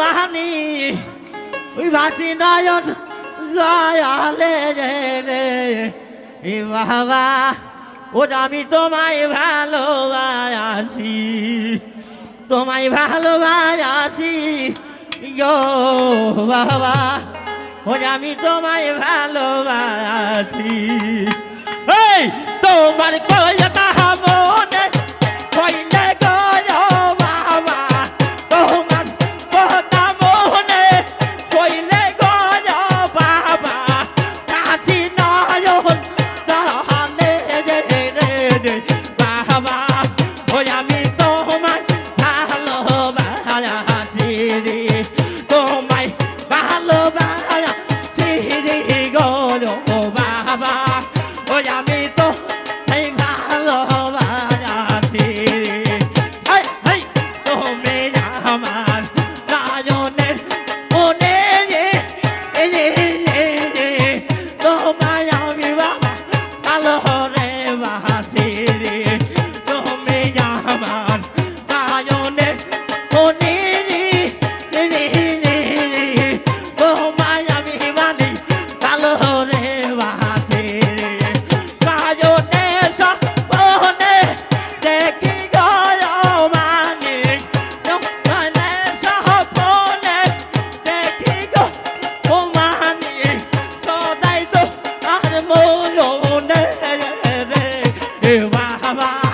বাহানি, ওই ভাসি নয়ন জয়ালে রে বাবা ও আমি তোমায় ভালোবাসি তোমায় ভালোবাসি গো বাবা ও আমি তোমায় ভালোবাসি। এই, তোমার কয়েক বলো ও বাবা ও আমি তো এই ভালো আছি তুমি আমার রাজনের মনে তোমায় আমি বাবা ভালো রে বাসি তুমি আমার রাজনের মনে 娃哈哈。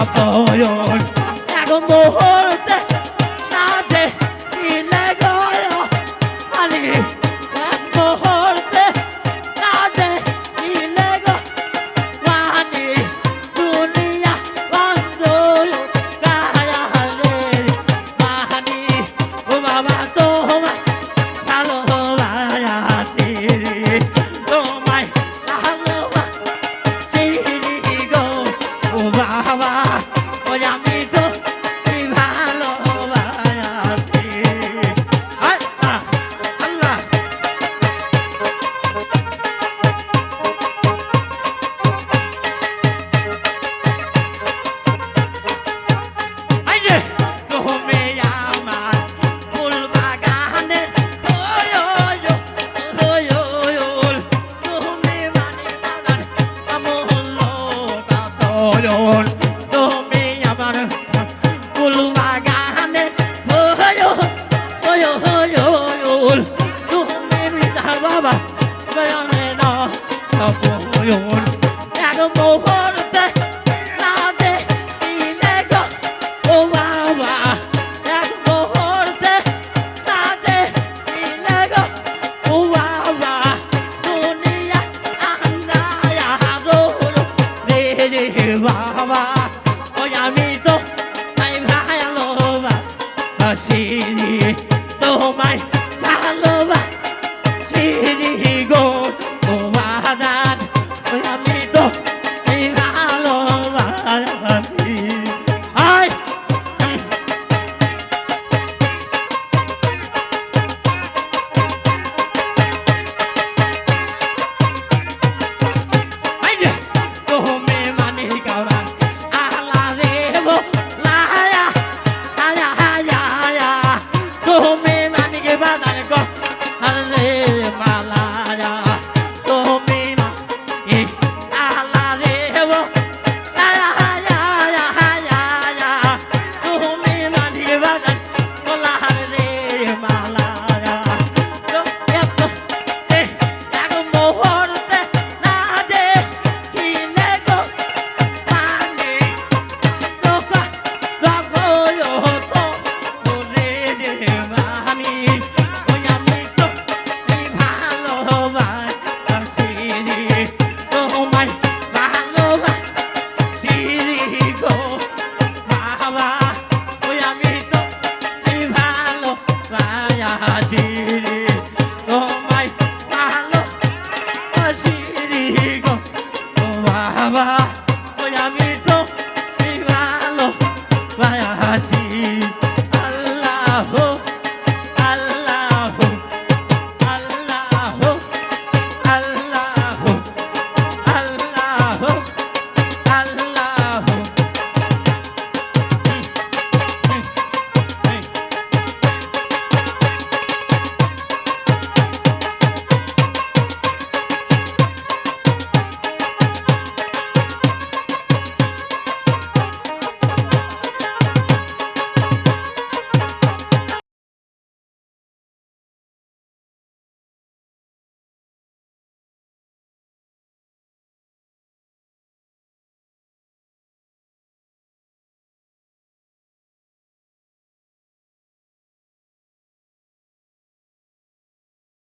আপন এক মোহন honor.